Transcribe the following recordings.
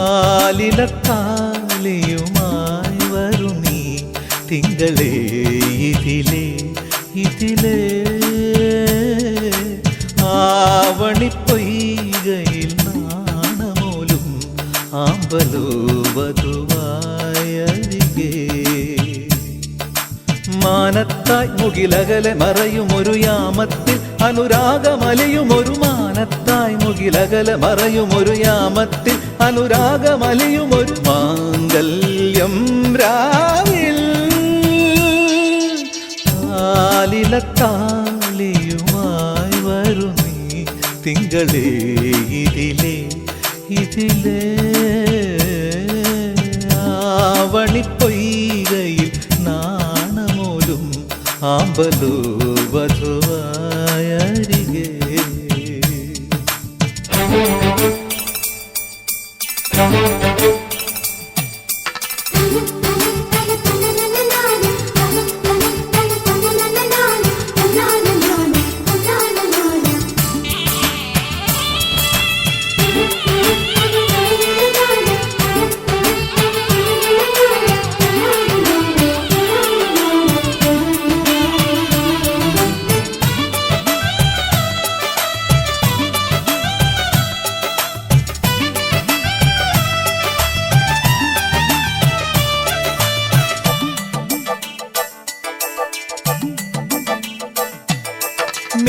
ആലിലത്താലിയുമായി വരും നീ. തിങ്കളേ ഇതിലേ ഇതിലേ. ആവണിപ്പൊയ്കയിൽ നാണമോലും ആമ്പലോ വധുവായരികേ മാനത്തായി മുകിലകലെ മറയുമൊരു യാമത്തിൽ അനുരാഗമലയുമൊരു മാനത്തായി മുകിലകലെ മറയുമൊരു യാമത്തിൽ അനുരാഗമലയുമൊരു മാംഗല്യം രാവിൽ ആലിലത്താലിയുമായി വരു നീ തിങ്കളേ ഇതിലേ ഇതിലേ ആവണിപ്പൊയ്കയിൽ നാണമോലും ആമ്പലോ വധുവായരികേ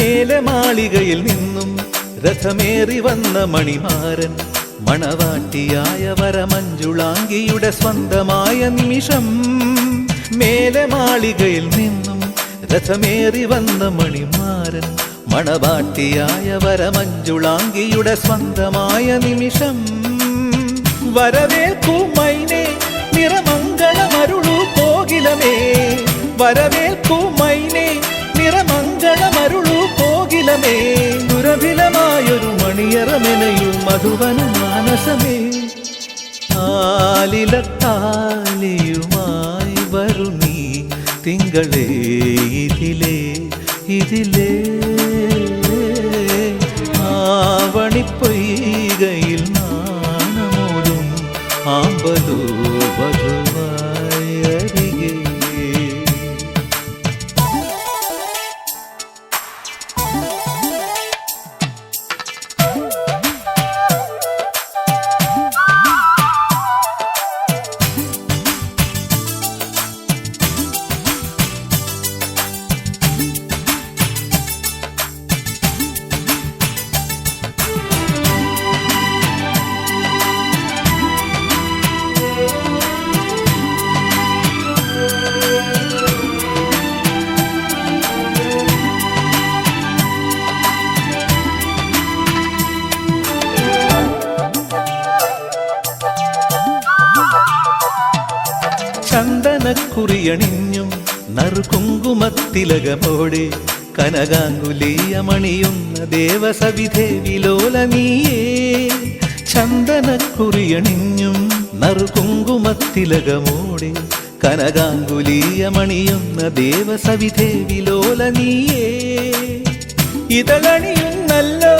മേലെ മാളികയിൽ നിന്നും രഥമേറി വന്ന മണിമാരൻ മണവാട്ടിയായ വരമഞ്ജുളാങ്കിയുടെ സ്വന്തമായ നിമിഷം മേലെ മാളികയിൽ നിന്നും രഥമേറി വന്ന മണിമാരൻ മണവാട്ടിയായ വരമഞ്ജുളാങ്കിയുടെ സ്വന്തമായ നിമിഷം വരവേൽക്കൂ മൈനെ നിറമംഗളമരുളു പോകിലമേ വരവേൽക്കൂ മൈനെ മണിയറമെനയും മധുവന മാനസമേ. ആലിലത്താലിയുമായി വരുണീ തിങ്കളേ ഇതിലേ ഇതിലേ. ആവണിപ്പൊയ്കയിൽ നാണമോടും ആമ്പലോ ചന്ദനക്കുറിയണിഞ്ഞും നറുകുങ്കുമത്തിലകമോടെ കനകാങ്കുലീയമണിയുന്ന ദേവസവിധേ വിലോലനീയേ ചന്ദനക്കുറിയണിഞ്ഞും നറുകുങ്കുമത്തിലകമോടെ കനകാങ്കുലീയമണിയുന്ന ദേവസവിധേ വിലോലനീയേ ഇതളണിയുന്നല്ലോ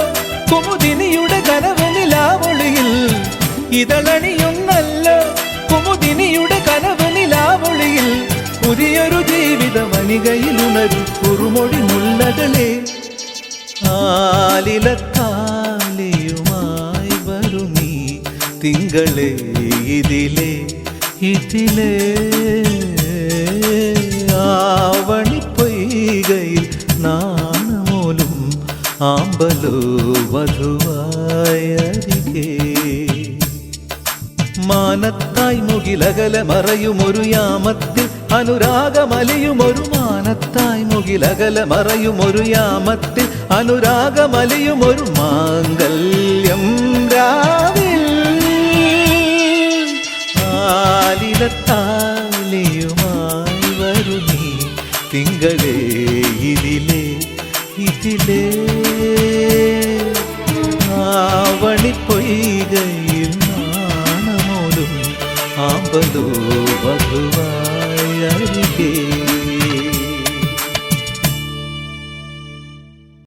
കുമുദിനിയുടെ കനവനിലാവളിയിൽ. ഇതളണിയുന്നല്ലോ കുമുദിനിയുടെ കനവ് നിലാവൊളിയിൽ പുതിയൊരു ജീവിത വനികയിൽ ഉണരു കുറുമൊഴി മുല്ലകളെ ആലിലത്താലിയുമായി വരു നീ തിങ്കളെ ഇതിലേ ഇതിലേ ആവണിപ്പൊയ്കയിൽ നാണമോലും ആമ്പലോ വധുവായരികേ മാനത്തായി മുകിലകല മറയുമൊരു യാമത്തിൽ അനുരാഗമലയുമൊരു മാനത്തായി മുകിലകല മറയുമൊരു യാമത്തിൽ അനുരാഗമലയുമൊരു മാംഗല്യം രാവിൽ ആലിലത്താലിയുമായി വരു നീ തിങ്കളേ ഇതിലേ ഇതിലേ ആവണിപ്പൊയ്കയിൽ നാണമോലും ஆம்பலூ வகுவாய் அருகே